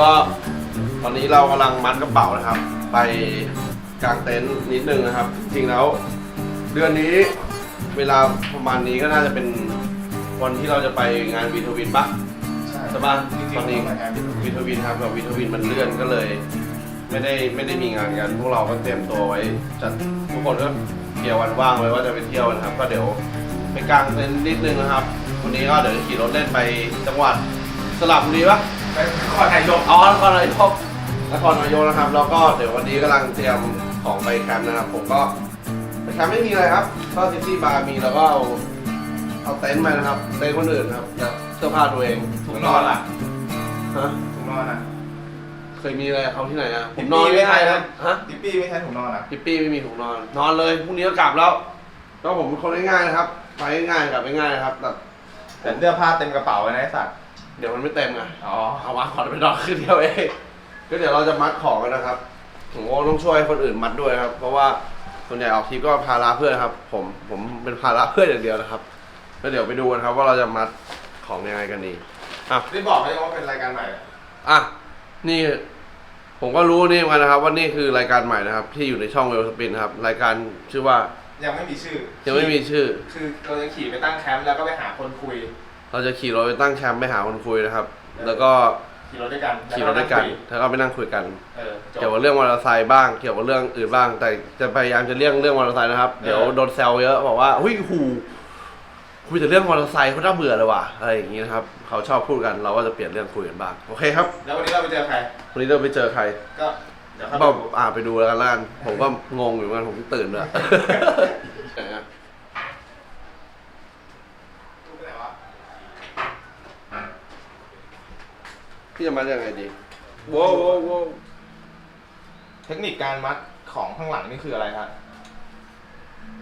ก็ตอนนี้เรากำลังมัดกระเป๋านะครับ ไปกางเต็นท์นิดนึงนะครับ จริงแล้วเดือนนี้เวลาประมาณนี้ก็น่าจะเป็นวันที่เราจะไปงานวีทวินปะใช่ใช่ปะจริงๆตอนนี้ผมมาแทนวีทวินครับกับวีทวินมันเลื่อนก็เลย ไม่ได้ไม่ได้มีงานกันพวกเราก็เตรียมตัวไว้จัดทุกคนก็เกี่ยววันว่างไว้ว่าจะไปเที่ยวนะครับ ก็เดี๋ยวไปกางเต็นท์นิดนึงนะครับ วันนี้ก็เดี๋ยวขี่รถเล่นไปจังหวัด สระบุรีปะไปขอถ่ายยกอ๋อนครนายกนครนายกนะครับ แล้วก็เดี๋ยววันนี้กำลังเตรียมของไปแคมป์นะครับ ผมก็ไปแคมป์ไม่มีอะไรครับ ก็ซิตี้บาร์มีแล้วก็เอาเอาเต็นท์ไปนะครับเต็นท์คนอื่นครับแล้วเสื้อผ้าตัวเองถุงนอนล่ะฮะถุงนอนอะเคยมีอะไรกับเขาที่ไหนอะผฮิมปนอนปี้ไม่ไม่ได้ใช่นะนะฮะฮิปปี้ไม่ใช่ถุงนอนอะพี่ปี้ไม่มีถุงนอน นอนเลยพรุ่งนี้ก็กลับแล้วก็ผมเป็นคนง่ายๆนะครับ ไปง่ายๆกลับง่ายๆนะครับแต่แต่เสื้อผ้าเต็มกระเป๋าเลยนะไอ้สัตว์ เดี๋ยวมันไม่เต็มไงอ๋อเอามาขอไปนอนคืนเดียวเองก็เดี๋ยวเราจะมัดของกันนะครับผมก็ต้องช่วยคนอื่นมัดด้วยครับ เพราะว่าส่วนใหญ่ออกทริปก็พาราเพื่อนครับ ผมผมเป็นพาราเพื่อนอย่างเดียวนะครับแล้วเดี๋ยวไปดูกันครับ ว่าเราจะมัดของยังไงกันดีอะได้บอกไหมว่าเป็นรายการใหม่อะอะนี่ผมก็รู้นี่เหมือนกันนะครับ ว่านี่คือรายการใหม่นะครับ ที่อยู่ในช่องเวลสปินครับ รายการชื่อว่ายังไม่มีชื่อ ยังไม่มีชื่อ คือเราจะขี่ไปตั้งแคมป์แล้วก็ไปหาคนคุย เราจะขี่รถไปตั้งแคมป์ไปหาคนคุยนะครับ แล้วก็ขี่รถด้วยกันขี่รถด้วยกัน แล้วก็ไปนั่งคุยกัน เออจบ เกี่ยวกับเรื่องมอเตอร์ไซค์บ้าง เกี่ยวกับเรื่องอื่นบ้าง แต่จะพยายามจะเลี่ยงเรื่องมอเตอร์ไซค์นะครับเออเดี๋ยวโดนแซวเยอะบอกว่าเฮ้ยหูคุยแต่เรื่องมอเตอร์ไซค์เขาน่าเบื่อเลยว่ะ อะไรอย่างนี้นะครับ เขาชอบพูดกัน เราก็จะเปลี่ยนเรื่องคุยกันบ้าง โอเคครับ แล้ววันนี้เราไปเจอใคร วันนี้เราไปเจอใครก็เดี๋ยวเข้าไปก็ดูอ่าไปดูแล้วกันละกันผมก็งงอยู่เหมือนกัน ผมเพิ่งตื่นด้วย ไหนอะ ดูไปไหนวะ พี่จะมัดยังไงดีโว้วโว้วโว้วเทคนิคการมัดของข้างหลังนี่คืออะไรครับ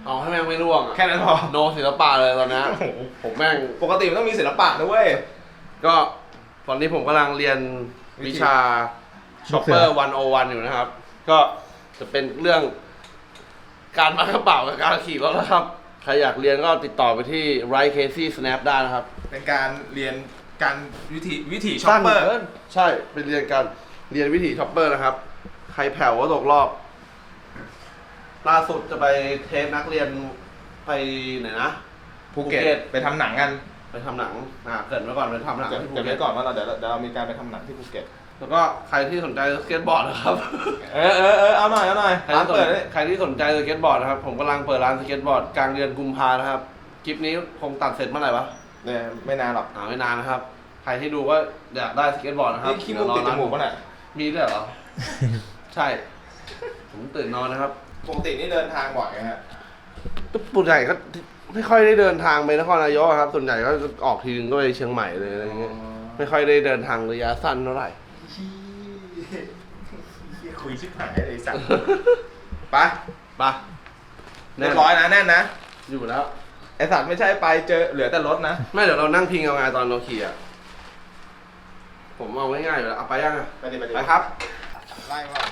เอาให้แม่งไม่ร่วงอะแค่นั้นพอ โนศิลปะเลยตอนนี้โอ้โห ผมแม่ง ปกติมันต้องมีศิลปะนะเว้ย ก็ตอนนี้ผมกำลังเรียนวิชาช็อปเปอร์วันโอวันอยู่นะครับ ก็จะเป็นเรื่องการมัดกระเป๋ากับการขี่รถนะครับ ใครอยากเรียนก็ติดต่อไปที่ Right Casey Snap ได้นะครับ เป็นการเรียน การวิธีวิถีช็อปเปอร์สั้นกินใช่เป็นเรียนการเรียนวิถีช็อปเปอร์นะครับ ใครแผ่วก็ตกรอบ ล่าสุดจะไปเทสนักเรียนไปไหนนะ ภูเก็ตภูเก็ต ไปทำหนังกันไปทำหนังอ่าเกริดไว้ก่อนไปทำหนังเดี๋ยวที่ภูเดี๋ยวเก็ไปตก่อนว่าเราเดี๋ยวเดี๋ยวเรามีการไปทำหนังที่ภูเก็ต แล้วก็ใครที่สนใจสเก็ตบอร์ดนะครับ เออเออเออเอาหน่อยเอาหน่อยใครร้านที่สนเปิดเลยใครที่สนใจสเก็ตบอร์ดนะครับ ผมกำลังเปิดร้านสเก็ตบอร์ดกลางเดือนกุมภานะครับ คลิปนี้คงตัดเสร็จเมื่อไหร่วะ เนี่ยไม่นานหรอกอ่าไม่นานนะครับ ใครที่ดูว่าอยากได้สเก็ตบอร์ดนะครับนี่ขี้มูกติดจมูกป่ะน่ะมีด้วยเหรอ ใช่ ผมตื่นนอนนะครับ ปกตินี่เดินทางบ่อยไหมฮะส่วนใหญ่ก็ไม่ค่อยได้เดินทางไปนครนายกอะครับ ส่วนใหญ่ก็ออกทีนึงก็ไปเชียงใหม่เลยอะไรเงี้ย ไม่ค่อยได้เดินทางระยะสั้นเท่าไหร่ คุยชิบหายเลยไอ้สัตว์ไปไปะเรียบร้อยนะแน่นนะ อยู่แล้ว ไอสัตว์ไม่ใช่ไปเจอเหลือแต่รถนะ ไม่เดี๋ยวเรานั่งพิงเอาไงตอนเราขี่อะ ผมเอาง่ายๆอยู่แล้วเอาไปยังอะ ไปดิไปดิไปครับ ไล่ว่า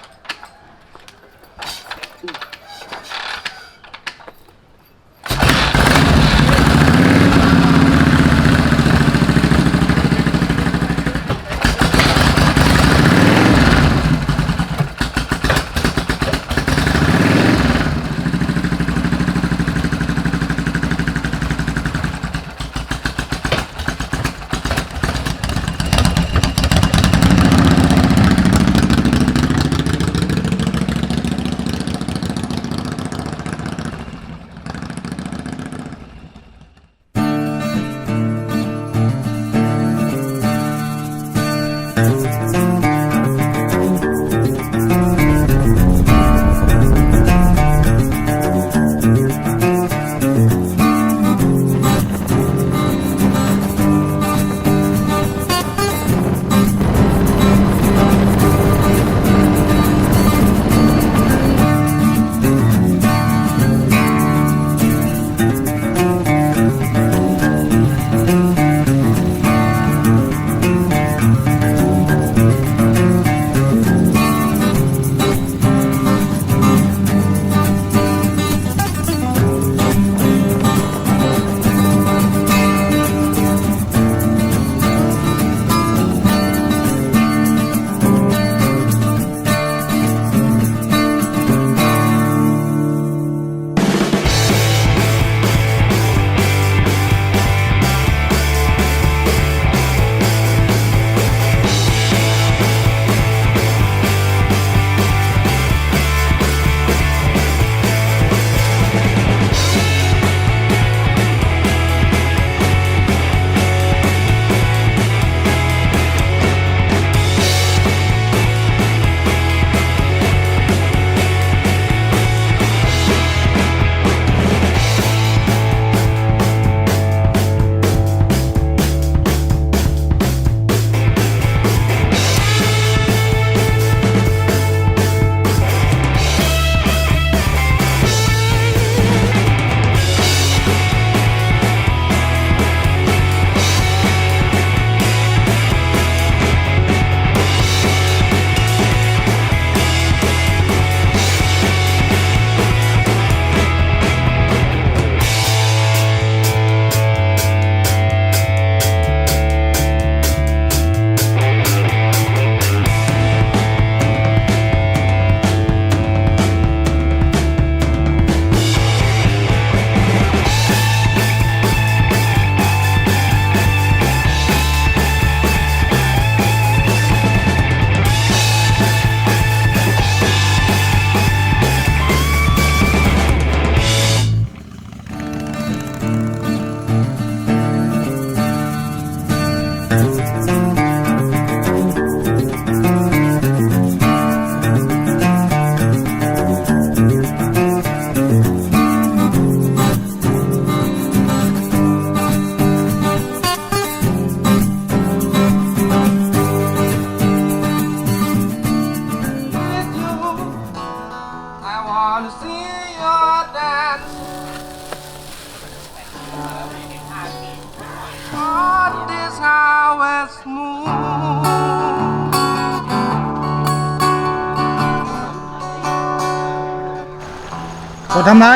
ำไร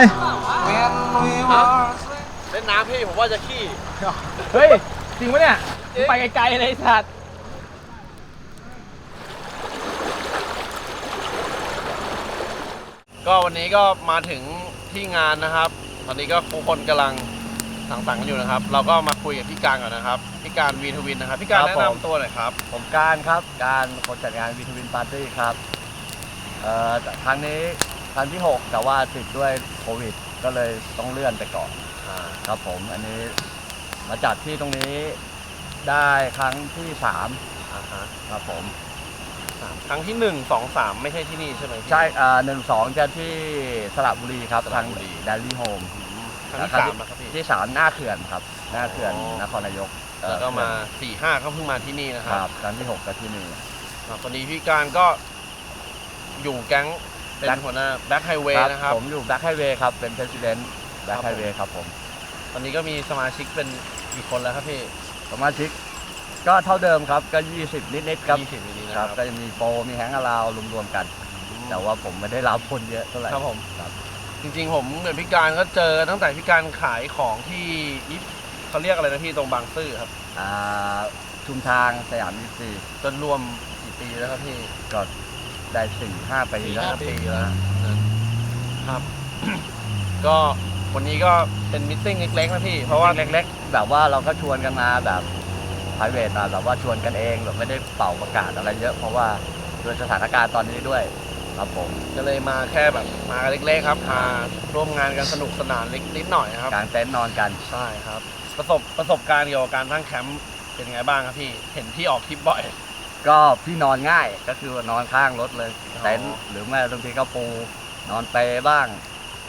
When we were เล่นน้ำพี่ผมว่าจะขี้ เฮ้ย จริงปะเนี่ยมึงไปไกลๆเลยไอ้สัตว์ก็วันนี้ก็มาถึงที่งานนะครับ ตอนนี้ก็ทุกคนกำลังสังสรรค์กันอยู่นะครับ เราก็มาคุยกับพี่การก่อนนะครับ พี่การวีทวินนะครับ พี่การครับแนะผม นำตัวหน่อยครับ ผมการครับ การคนจัดงานวีทวินปาร์ตี้ครับเอ่อแต่ครั้งนี้ ครั้งที่ 6 แต่ว่าติดด้วยโควิด ก็เลยต้องเลื่อนไปก่อนครับผมอันนี้มาจัดที่ตรงนี้ได้ครั้งที่3อ่าฮะครับผมครั้งที่หนึ่งสองสามไม่ใช่ที่นี่ใช่ไหมพี่ใช่อ่าหนึ่งสองจะที่สระบุรีครับสระทางบุรีด a ลี่โฮมครั้งที่สามนะครับพี่ที่สามหน้าเขื่อนครับ หน้าเขื่อนอ๋อนครนายกเอ่อแล้วก็มาสี่ห้าก็เพิ่งมาที่นี่นะคครับรับครั้งที่หกก็ที่นี่ครับตอนนี้พี่การก็อยู่แก๊ง เป็น Black หัวหน้าแบ็คไฮเวย์นะครับ ผมอยู่แบ็คไฮเวย์ครับ เป็น president แบ็คครับไฮผมเวย์ครับผม ตอนนี้ก็มีสมาชิกเป็นกี่คนแล้วครับพี่ สมาชิก ก็เท่าเดิมครับก็ 20 นิดๆครับยี่สิบนี้นะคครัรับบก็จะมีโปรมีแฮงก์อาราวรวมๆกัน แต่ว่าผมไม่ได้รับคนเยอะเท่าไหร่ครับผมครับจริงๆ ผมกับพี่การก็เจอตั้งแต่พี่การขายของที่ยิปเขาเรียกอะไรนะพี่ตรงบางซื่อครับอ่าชุมทางสยามยี่สี่จนรวมกี่ปีแล้วครับพี่ก็ ได้สี่ห้าปีสี่แล้วห้าปีแล้วนะครับ ก็วันนี้ก็เป็นมิทติ้งเล็กๆนะพี่ เพราะว่าเล็กๆ แบบว่าเราก็ชวนกันมาแบบ private มาแบบว่าชวนกันเองแบบไม่ได้เป่าประกาศอะไรเยอะ เพราะว่าด้วยสถานการณ์ตอนนี้ด้วยครับผมก็เลยมาแค่แบบมากันเล็กๆครับมาร่วมงานกันสนุกสนานเล็กนิดหน่อยนะครับ กางเต็นท์นอนกัน ใช่ครับ ประสบประสบการณ์เกี่ยวกับการตั้งแคมป์เป็นยังไงบ้างครับพี่ เห็นพี่ออกทริปบ่อย ก็พี่นอนง่ายก็คือว่านอนข้างรถเลยอ๋อเต็นท์หรือไม่บางทีก็ปูนอนเปรบ้าง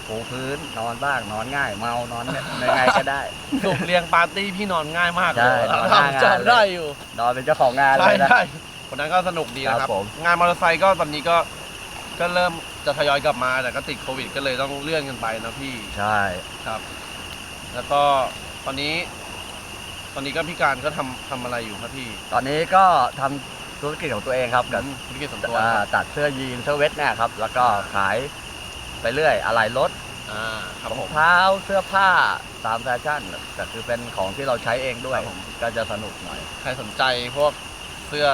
ปูพื้นนอนบ้างนอนง่าย เมานอนยังไงก็ได้สุกเรียงปาร์ตี้พี่นอนง่ายมากใช่เลยนอนง่ายจำได้อยู่นอนเป็นเจ้าของงานเลใช่ยนะ ใช่คนนั้นก็สนุกดีนะคครัรับบผม งานมอเตอร์ไซค์ก็ตอนนี้ก็ก็เริ่มจะทยอยกลับมาแต่ก็ติดโควิด ก็เลยต้องเลื่อนกันไปนะพี่ ใช่ ครับ แล้วก็ตอนนี้ ตอนนี้ก็พี่การก็ทำทำอะไรอยู่ครับพี่ ตอนนี้ก็ทำ ธุรกิจของตัวเองครับกับธุรกิจส่วนตัวอ่านะครับตัดเสื้อยีนเสื้อเวทเนี่ยครับ แล้วก็ขายไปเรื่อยอะไหล่รถอ่าครับรอผงม เท้าเสื้อผ้าตามแฟชั่นแต่คือเป็นของที่เราใช้เองด้วย ครับผม ก็จะสนุกหน่อย ใครสนใจพวกเสื้อ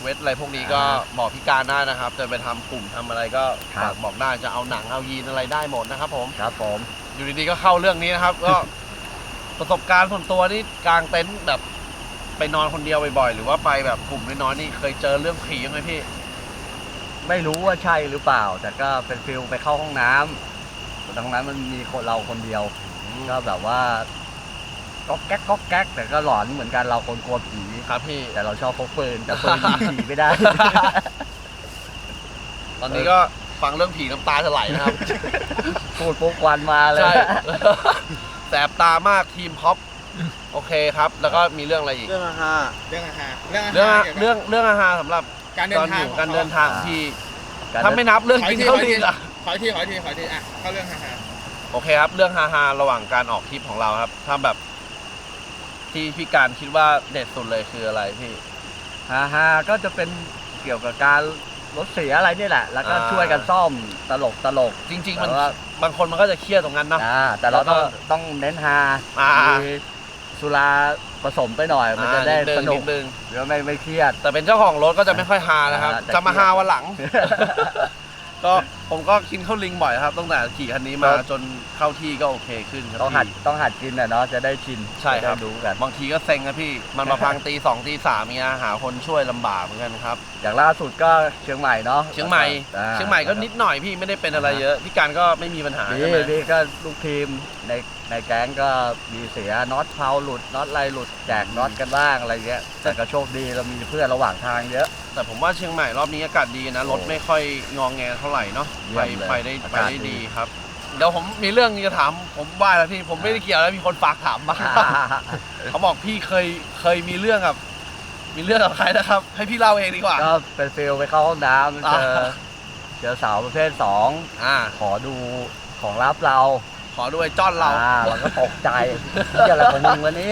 เวทอะไรพวกนี้ก็อ่าบอกพี่การได้นะครับ จะไปทำกลุ่มทำอะไรก็ครับ ฝากบอกได้จะเอาหนังเอายีนอะไรได้หมดนะครับผม ครับผม อยู่ดีๆก็เข้าเรื่องนี้นะครับ ก็ประสบการณ์ส่วนตัวนี่กลางเต็นท์แบบ ไปนอนคนเดียวบ่อยๆหรือว่าไปแบบกลุ่มน้อยๆนี่เคยเจอเรื่องผียังไงพี่ ไม่รู้ว่าใช่หรือเปล่า แต่ก็เป็นฟิลไปเข้าห้องน้ำตรงนั้นมันมีคนเราคนเดียว ก็แบบว่าก๊อกแก๊กก๊อกแก๊ก แต่ก็หลอนเหมือนกันเราคนกลัวผีครับพี่ แต่เราชอบพกปืนแต่ปืนยิงผีไม่ได้ ตอนนี้ก็ฟังเรื่องผีน้ำตาจะไหลนะครับ พูดปุ๊บควันมาเลย ใช่ แสบตามากทีมพ็อป โอเคครับ แล้วก็มีเรื่องอะไรอีก เรื่องอาหารเรื่องอาหารเรื่องอาเรื่องหารเรื่องเรื่องอาหารสำหรับการเดิตอนนอทางยู่การเดินทางของพี่การถ้าไม่นับเรื่องขอกิอีนกทีข้าวขออีดีกทีล่ะขออีกทีขออีกทีขออีกทีอะเข้าเรื่องอาหารโอเคครับ เรื่องฮาฮาๆระหว่างการออกทริปของเราครับ ถ้าแบบ ที่พี่การคิดว่าเด็ดสุดเลยคืออะไรพี่ ฮ่าฮ่าก็จะเป็นเกี่ยวกับการรถเสียอะไรนี่แหละ แล้วก็อ่า ช่วยกันซ่อมตลกตลกจริง ๆ มันแต่ว่าบางคนมันก็จะเครียดตรงนั้นเนาะ อ่าแต่เราต้องแล้วก็ต้องเน้นฮาอ่ามี สุราผสมไปหน่อย มันจะได้อ่าสนุนิกดนึงหรือไม่ไม่เครียด แต่เป็นเจ้าของรถก็จะไม่ค่อยฮานะครับอ่าแต่จะมาฮาวันหลัง ก็ผมก็กินข้าวลิงบ่อยครับตั้งแต่ขี่คันนี้มาครับจนเข้าที่ก็โอเคขึ้นครับต้องหัดพี่ ต้องหัดกินน่ะเนาะจะได้ชินใช่ครับ จะได้รู้กัน บางทีก็เซ็งครับพี่ มันมาพังตีสองตีสามเงี้ยหาคนช่วยลำบากเหมือนกันครับ อย่างล่าสุดก็เชียงใหม่เนาะเชียงใหม่ อ่าเชียงใหม่ก็นิดหน่อยพี่ไม่ได้เป็นอะไรเยอะพี่การก็ไม่มีปัญหามีใช่ไหมมีก็ลูกทีมในในแก๊งก็มีเสียน็อตเพาหลุดน็อตอะไรหลุดแจกน็อตกันบ้างอะไรเงี้ยแต่ก็โชคดีเรามีเพื่อนระหว่างทางเยอะ แต่ผมว่าเชียงใหม่รอบนี้อากาศดีนะรถไม่ค่อยงองแงเท่าไหร่เนาะเยี่ไปยมเลยไปได้อาไปกาศได้ดีดีครับ เดี๋ยวผมมีเรื่องจะถามผมว่าแล้วพี่ผมไม่ได้เกี่ยวแล้วมีคนฝากถามมา เขาบอกพี่เคยเคยมีเรื่องกับ มีเรื่องกับใครนะครับ ให้พี่เล่าเองดีกว่า ก็เป็นฟิลไปเข้าห้องน้ำเจออ่าเจอสาวประเภทสองอ่า ขอดูของลับเราขอดูไอ้จ้อนเรา อ่เราก็ตกใจที่อะไรของมึงวันนี้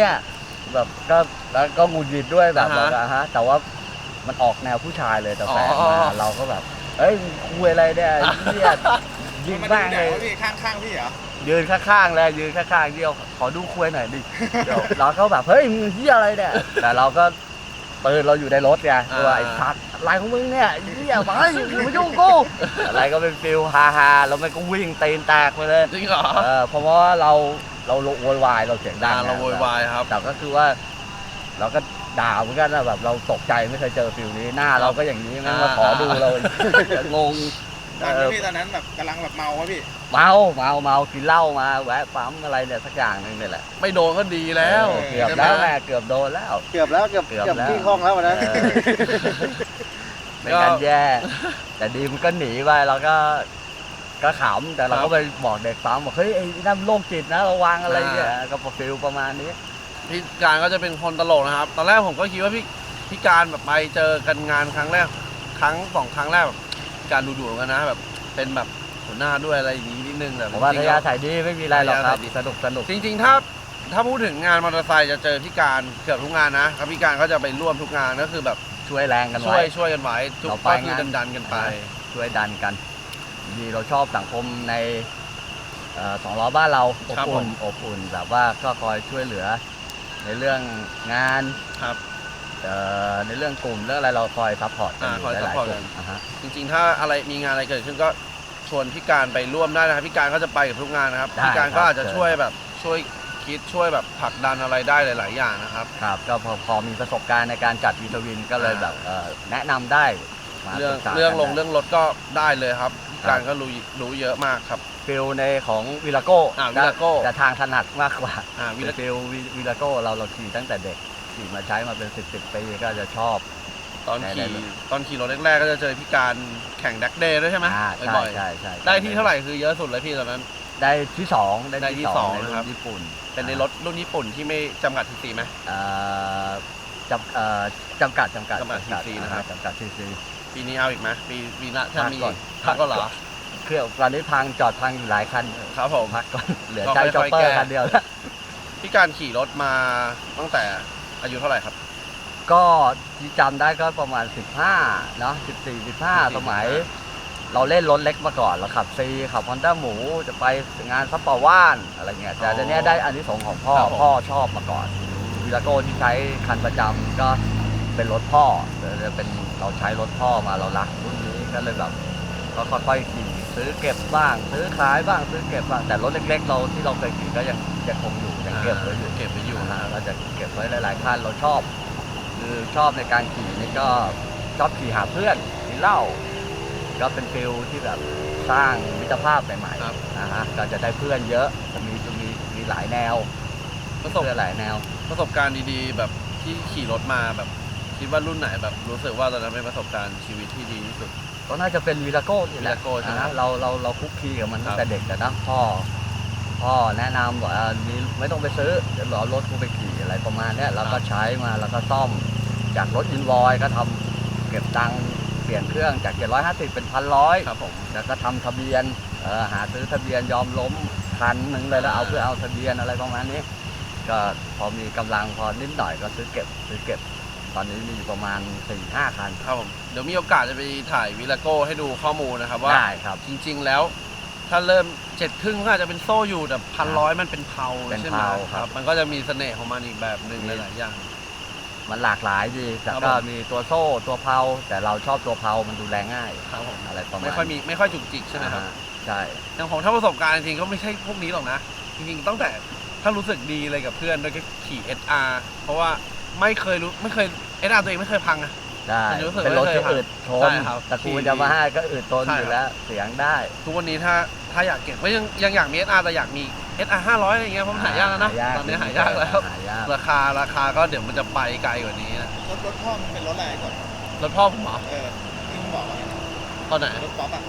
แบบก็แล้วก็หงุดหงิดด้วยแบบอ่าฮะ แบบอะฮะแต่ว่า มันออกแนวผู้ชายเลยแต่แฟนอ๋อ มาเราก็แบบ เอ้ยมึงคุยอะไรเนี่ยไอ้เหี้ยยิงมันแม่งดูเลไหนวะยพี่ข้างๆพี่เหรอ ยืนข้างๆเลยยืนข้างๆเดียวขอดูคุยหน่อยดิเดี๋ยวเราก็แบบเฮ้ยมึงเหี้ยอะไรเนี่ยแต่เราก็ปืนเราอยู่ในรถไงตัวไอ้สัตว์อะไรของมึงเนี่ยไอ้เหี้ยไปอย่ามายุ่งกูอะไรก็เป็นฟิลฮาฮาๆแล้วมันก็วิ่งตีนแตกไปเลยจริงเหรอเออเพราะว่าเราเราโวยวายเราเสียงดังอ่าเราโวยวายครับ แต่ก็คือว่า เราก็ ด่าเหมือนกันนะแบบเราตกใจไม่เคยเจอฟิลนี้หน้าเราก็อย่างนี้แม่งมาขอดูเรางงตอนเอที่อพี่ตอนนั้นแบบกำลังแบบเมาวะพี่ เมาเมาเมากินเหล้ามาแวะปั๊มอะไรเนี่ยสักอย่างหนึงเนี่ยแหละไม่โดนก็ดีแล้วเกือบแล้วแม่เกือบโดนแล้ว เกือบแล้วเกือบเกือบเกือบแล้ว ที่ห้องแล้ววันนั้นเออเป็นการแย่ แต่ดีมันก็หนีไปเราก็ก็ขำแต่เราก็ไปบอกเด็กปั๊มบอกเฮ้ยไอ้นั่นโรคจิตนะระวังอะไรเนี่ยก็ฟิลประมาณนี้ พี่การก็จะเป็นคนตลกนะครับ ตอนแรกผมก็คิดว่าพี่พี่การแบบไปเจอกันงานครั้งแรก ครั้งสองครั้งแรกแบบการดูดูเหมือนกันนะแบบ เป็นแบบหัวหน้าด้วยอะไรอย่างนี้นิดนึงแต่ผมว่าจริทงๆยาแล้วถ่ายดีไม่มีอะไรหรอกครับทยาถ่ายดีสนุกสนุก จริงๆ ถ้าถ้าพูดถึงงานมอเตอร์ไซค์จะเจอพี่การเกือบทุกงานนะครับพี่การก็จะไปร่วมทุกงานก็คือแบบช่วยแรงกันช่วไว้ ยช่วยกันไว้ทุกเราไปก็คืองาน ดันๆกันไป ช่วยดันกัน ดีเราชอบสังคมในเอ่อสองล้อบ้านเราอบครับผอุ่นม อบอุ่นแบบว่าก็คอยช่วยเหลือ ในเรื่องงานครับ เอ่อในเรื่องกลุ่มเรื่องอะไรเราคอยซัพพอร์ตกันอ่าอยู่คอยหลาย support ๆคกันนอ่าฮะ จริงๆ ถ้าอะไรมีงานอะไรเกิดขึ้นก็ชวนพี่การไปร่วมได้นะครับพี่การก็จะไปกับทุกงานนะครับพี่การก็อาจจะช่วยแบบช่วยคิดช่วยแบบผลักดันอะไรได้หลาย ๆ อย่างนะครับ ครับก็พอพอมีประสบการณ์ในการจัดวีทวินก็เลยอ่า แบบเอ่อแนะนำได้มาเรื่องปรึกษาเรื่องกันลงได้ เรื่องรถก็ได้เลยครับพี่ครับการก็รู้รู้เยอะมากครับ ฟิลในของวิลาโก้อ่า Vilago จะทางถนัดมากกว่าอ่าวิลาฟิลวิลาโก้เราเราขี่ตั้งแต่เด็กขี่มาใช้มาเป็นสิบสิบปีก็จะชอบ ตอนได้ขี่ได้ ตอนขี่รถแรกๆก็จะเจอพี่การแข่งดักเดย์ด้วยใช่ไหมอ่าใช่บ่อยใช่ใช่ๆได้ที่เท่าไหร่คือเยอะสุดเลยพี่ตอนนั้น ได้ที่สองได้ที่สองในนะครับ ญี่ปุ่นเป็นในรถรุ่นญี่ปุ่นที่ไม่จำกัดทีซีไหม เอ่อจำเอ่อจำกัดจำกัดจำกัด CC นะครับ จำกัดซีซี ปีนี้เอาอีกไหมปีปีหน้าถ้าพักมีก่อน พักก็เหรอ เครื่องตอนนี้พังจอดพังอยู่หลายคันครับผมพักก่อนเหลือก็ใจค่อยๆจ็อปเปอแก้ร์คันเดียวแล้วพี่การขี่รถมาตั้งแต่อายุเท่าไหร่ครับ ก็ที่จำได้ก็ประมาณ 15เนาะ14 15 สมัย เราเล่นรถเล็กมาก่อนเราขับซีขับฮอนด้าหมูจะไปงานซัปเปอร์ว่านอะไรเงี้ยแต่อ๋อเดี๋ยวนี้ได้อันที่สงส์ของพ่อครับผมพ่อชอบมาก่อนวีลาโก้ที่ใช้คันประจำก็เป็นรถพ่อจะเป็นเราใช้รถพ่อมาเรารักรุ่นนี้ก็เลยแบบก็ค่อยๆขี่ ซื้อเก็บบ้าง ซื้อขายบ้างซื้อเก็บบ้างแต่รถเล็ก ๆ เราที่เราเคยขี่ก็ยังยังคงอยู่ยังเก็บไว้อยู่เก็บไว้อยู่นะนะฮะก็จะเก็บไว้หลาย ๆคันเราชอบคือชอบในการขี่นี่ก็ชอบขี่หาเพื่อนกินเหล้าก็เป็นฟิลที่แบบสร้างมิตรภาพใหม่ครับๆนะฮะก็จะได้เพื่อนเยอะจะมีจะมีมีหลายแนวประสบเพื่อนหลายแนว ประสบการณ์ดีๆ แบบที่ขี่รถมาแบบคิดว่ารุ่นไหนแบบรู้สึกว่าตอนนั้นเป็นประสบการณ์ชีวิตที่ดีที่สุด ก็น่าจะเป็นวีลาโก้นี่แหละ Vilago ใช่ไหม นะเราเราเราคุกคีกับมันครัตั้บงแต่เด็กแต่นะพ่อพ่อแนะนำบอกว่ามีไม่ต้องไปซื้อเดี๋ยวรอรถกูไปขี่อะไรประมาณเนี้ยแล้วก็ใช้มาแล้วก็ซ่อมจากรถอินวอยก็ทำเก็บตังค์เปลี่ยนเครื่องจาก 750 เป็นพันร้อยครับผม แล้วก็ทำทะเบียนเออหาซื้อทะเบียนยอมล้มคันหนึ่งเลยแล้วเอาเพื่อเอาทะเบียนอะไรประมาณนี้ ก็พอมีกำลังพอนิดหน่อยก็ซื้อเก็บซื้อเก็บ ตอนนี้มีอยู่ประมาณ4ี่ห้าคัน ครับผมเดี๋ยวมีโอกาสจะไปถ่ายวิลาโก้ให้ดูข้อมูลนะครับว่า ได้ครับ จริง ๆ แล้ว ถ้าเริ่มเจ็ดครึ่งก็อาจจะเป็นโซ่อยู่แต่พันร้อยมันเป็นเพาเป็นใช่ไหมเพาครับ มันก็จะมีเสน่ห์ของมันอีกแบบหนึ่งมี หลายๆอย่าง มันหลากหลายดีแต่ครับก็ผม มีตัวโซ่ตัวเพาแต่เราชอบตัวเพามันดูแลง่าย ครับผมอะไรประมาณไม่ค่อยมีไม่ค่อยจุกจิกใช่ไหมครับ อ่าใช่ อย่างผมถ้าประสบการณ์จริงๆก็ไม่ใช่พวกนี้หรอกนะ จริงๆตั้งแต่ถ้ารู้สึกดีเลยกับเพื่อนด้วยก็ขี่ SR เพราะว่าไม่เคยรู้ไม่เคย SR ตัวเองไม่เคยพังอะ ได้มันรู้สึกเป็นรถที่ไม่เคยอึดทใช่นครับตระกูลขี่ยามาฮ่าก็อึดทนใช่ อยู่แล้ว เสียงได้ทุกวันนี้ถ้าถ้าอยากเก็บก็ยังยังอยากมี SR แต่อยากมี SR 500อะไรเงี้ยเพราะมันหายากแล้วนะหายากตอนนี้หายากแล้ว หายากราคาราคาก็เดี๋ยวมันจะไปไกลกว่านี้นะรถรถพ่อมันเป็นรถอะไรก่อน รถพ่อผมเหรอเออที่มึงบอกว่าตอนไหน รถป๊อปอะ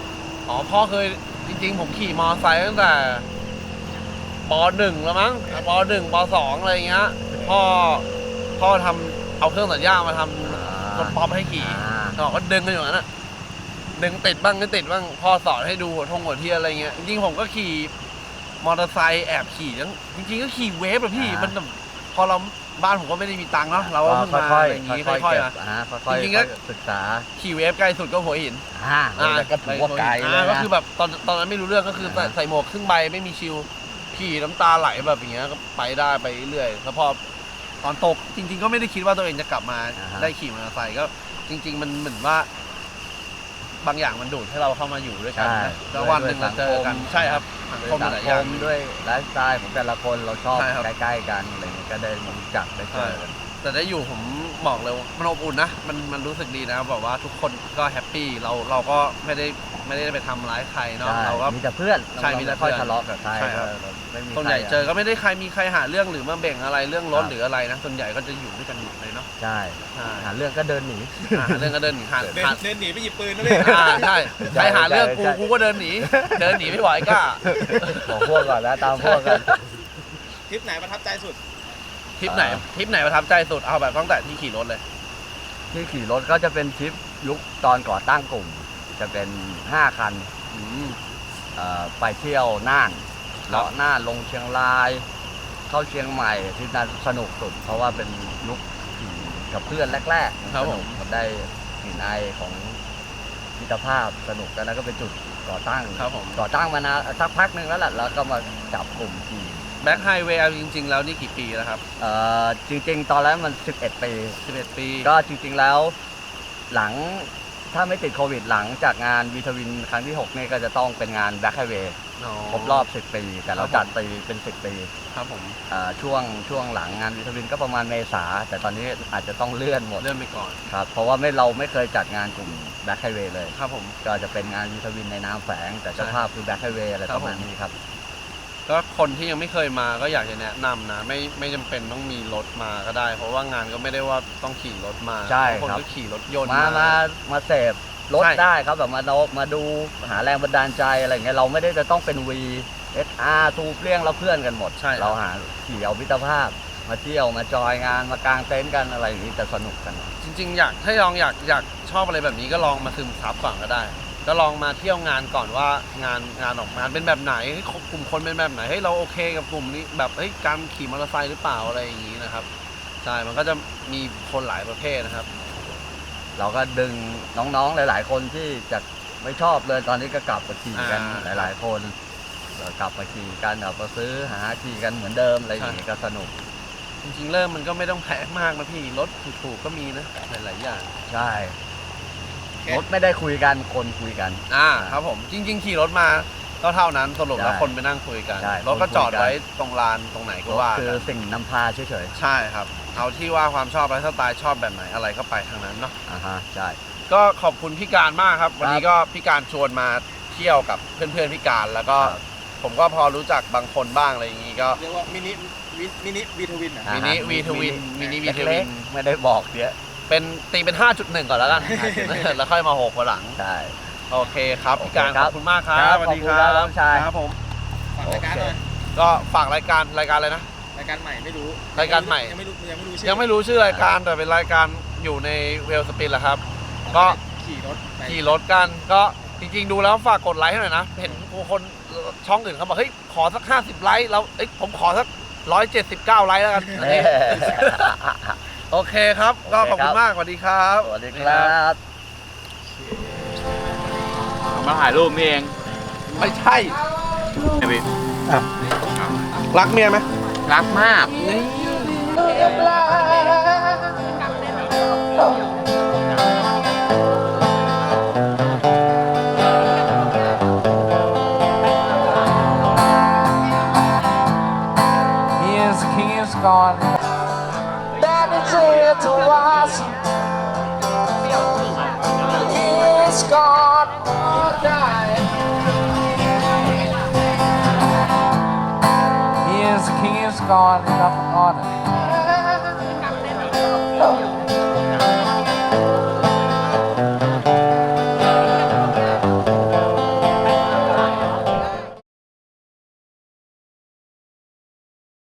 อ๋อพ่อเคยจริงๆ ผมขี่มอไซค์ตั้งแต่ปหนึ่งแล้วมั้งปหนึ่งปสองอะไรเงี้ยพ่อพ่อทำ เอาเครื่องตัดหญ้ามาทำรถป๊อปให้ขี่อ่าเราก็ดึงกันอยู่นั้นอะดึงติดบ้างไม่ติดบ้างพ่อสอนให้ดูหัวทงหัวเทียนอะไรเงี้ยจริงๆผมก็ขี่มอเตอร์ไซค์แอบขี่ทั้งจริงๆก็ขี่เวฟอะพี่อ่ามัมันแบบพอเราบ้านผมก็ไม่ได้มีตังค์เนาะเราก็เพิ่งมาค่อยอะไรอย่างงี้ๆค่อยค่อยๆๆเก็มาบอ่าค่อยๆจริงๆก็ศึกษาขี่เวฟไกลสุดก็หัวหินอ่าแต่ก็ถือว่าไกลเลยอ่าก็นะคือแบบตอนตอนนั้นไม่รู้เรื่องก็คือใส่อ่าใส่หมวกครึ่งใบไม่มีชิลขี่น้ำตาไหลแบบอย่างเงี้ยก็ไปได้ไปเรื่อยแล้วพอ ตอนตกจริง ๆ ก็ไม่ได้คิดว่าตัวเองจะกลับมาได้ขี่มอเตอร์ไซค์ก็จริง ๆ มันเหมือนว่า บางอย่างมันดูดให้เราเข้ามาอยู่ด้วยกันใช่นะแล้ววันหนึ่งเราเจอกันใช่ครับสังด้วยคมสังหลายคอย่างมด้วยไลฟ์สไตล์ของแต่ละคนเราชอบใช่ครับใกล้ๆกันอะไรเงี้ยก็ได้มารู้จักได้เจอกัน แต่ได้อยู่ผมบอกเลยว่ามันอบอุ่นนะมันมันรู้สึกดีนะแบบว่าทุกคนก็แฮปปี้เราเราก็ไม่ได้ไม่ได้ไปทำร้ายใครเนาะใช่เราก็ มีแต่เพื่อนใช่มีแต่เราไค่อยเพื่อนทะเลาะกับใครใช่ครับ เราไม่มีส่วนใหญ่ครเจอก็ไม่ได้ใครมีใครหาเรื่องหรือมาเบ่งอะไรเรื่องรถครับหรืออะไรนะส่วนใหญ่ก็จะอยู่ด้วยกันหมดเลยเนาะใช่ใช่หาเรื่องก็เดินหนีหาเรื่องก็เดินหนีหาเดินหา เดินหนีไปหยิบปืนนะพี่ อ่าใช่ใครหาเรื่องกูใช่ กูก็เดินหนี เดินหนีไม่ไหวกล้าบอกพวกก่อนแล้วตามพวกกันทริปไหนประทับใจสุด ทริปไหนอ่า ทริปไหนประทับใจสุดเอาแบบตั้งแต่ที่ขี่รถเลย ที่ขี่รถก็จะเป็นทริปยุคตอนก่อตั้งกลุ่ม จะเป็น 5 คันอืม เอ่อไปเที่ยวน่านเลาะน่านลงเชียงราย เข้าเชียงใหม่ทริปนั้นสนุกสุด เพราะว่าเป็นยุคขี่กับเพื่อนแรกๆครับสผนุมกมันได้กลิ่นไอของมิตรภาพสนุกกันแล้วก็เป็นจุดก่อตั้ง ครับผม ก่อตั้งมานานสักพักหนึ่งแล้วแหละแล้วก็มาจับกลุ่มขี่ แบ็คไฮเวย์จริง ๆ แล้วนี่กี่ปีแล้วครับ เอ่อจริง ๆ ตอนแรกมัน 11 ปี 11 ปี ก็จริง ๆ แล้วหลังถ้าไม่ติดโควิดหลังจากงานวีทวินครั้งที่6นี่ก็จะต้องเป็นงานแบ็คไฮเวย์อ๋อครบรอบ 10 ปี แต่เราครับผมจัดปีเป็น 10 ปีครับผมอ่าช่วงช่วงหลังงานวีทวินก็ประมาณเมษา แต่ตอนนี้อาจจะต้องเลื่อนหมด เลื่อนไปก่อนครับ เพราะว่าไม่เราไม่เคยจัดงานกลุ่มแบ็คไฮเวย์เลย ครับผม ก็จะเป็นงานวีทวินในนามแฝง แต่เจ้าใช่ภาพคือแบ็คไฮเวย์อะไรครัปบระมาณผมนี้ครับ ก็คนที่ยังไม่เคยมาก็อยากจะแนะนำนะไม่ไม่จำเป็นต้องมีรถมาก็ได้ เพราะว่างานก็ไม่ได้ว่าต้องขี่รถมาใช่บางคนครับ ก็ขี่รถยนต์ มา มา มาเสพรถใช่ ได้ครับแบบมาโนมาดูหาแรงบันดาลใจอะไรอย่างเงี้ยเราไม่ได้จะต้องเป็น V SR ทูเปลี่ยงเราเพื่อนกันหมด ใช่ครับ เราหาขี่เอามิตรภาพ มาเที่ยวมาจอยงานมากางเต็นท์กันอะไรอย่างนี้จะสนุกกัน จริงๆ อยากถ้าลองอยากอยากชอบอะไรแบบนี้ก็ลองมาซึมซับก่อนก็ได้ ก็ลองมาเที่ยวงานก่อนว่างานงานออกงานเป็นแบบไหนเฮ้ยกลุ่มคนเป็นแบบไหนเฮ้ยเราโอเคกับกลุ่มนี้แบบเฮ้ยการขี่มอเตอร์ไซค์หรือเปล่าอะไรอย่างนี้นะครับใช่มันก็จะมีคนหลายประเภทนะครับ เราก็ดึงน้องๆหลาย ๆ คนที่จะไม่ชอบเลยตอนนี้ก็กลับมาขี่กันอ่า หลาย ๆ คนเรากลับมาขี่กันกลับมาซื้อหาขี่กันเหมือนเดิมอะไรอย่างนี้ก็สนุกจริงๆเริ่มมันก็ไม่ต้องแพงมากนะพี่รถถูกๆก็มีนะหลายๆอย่าง ใช่เค รถไม่ได้คุยกันคนคุยกัน อ่าครับผมจริง ๆ ขี่รถมาก็เท่านั้นสรุปแล้วใช่คนไปนั่งคุยกันใช่รถก็คนคุยกัน จอดไว้ตรงลานตรงไหนก็รถว่าคือกันสิ่งนำพาเฉยใช่ครับ เอาที่ว่าความชอบไลฟ์สไตล์ชอบแบบไหนอะไรก็ไปทางนั้นเนาะๆอ่าฮะใช่ ก็ขอบคุณพี่การมากครับ วันนี้ก็พี่การชวนมาเที่ยวกับเพื่อนๆพี่การแล้วก็ ครับผมก็พอรู้จักบางคนบ้างอะไรอย่างงี้ก็ เรียกว่ามินิวิมินิวีทวินอะอ่ามินิฮะวีทวินมินิวีทเล็วิกนๆไม่ได้บอกเดี๋ยว เป็นตีเป็น 5.1 ก่อนแล้วกัน แล้วค่อยมาหกวันหลัง ใช่ โอเคครับพี่การโอเคขครับอบคุณมากครับครับสวัสดีคขอบรัคุณครับบน้องชายครับผมฝากรายการหน่อยก็ฝากรายการรายการอะไรนะรายการใหม่ไม่รู้รายการใหม่ยังไม่รู้ยังไม่รู้ชื่อยังไม่รู้ชื่อรายการแต่เป็นรายการอยู่ในเวลสปินแหละครับ ก็ขี่รถไปขี่รถกันก็จริงๆดูแล้วฝากกดไลค์ให้หน่อยนะ เห็นคนช่องอื่นเขาบอกเฮ้ยขอสัก 50 ไลค์แล้วเอ้ยผมขอสัก 179 ไลค์แล้วกันอันนี้ โอเคครับ ก็ขอบคุณมากสวัสดีครับสวัสดีครับมาถ่ายรูปนี่เองไม่ใช่ไอ้พี่รักเมียไหมรักมาก gone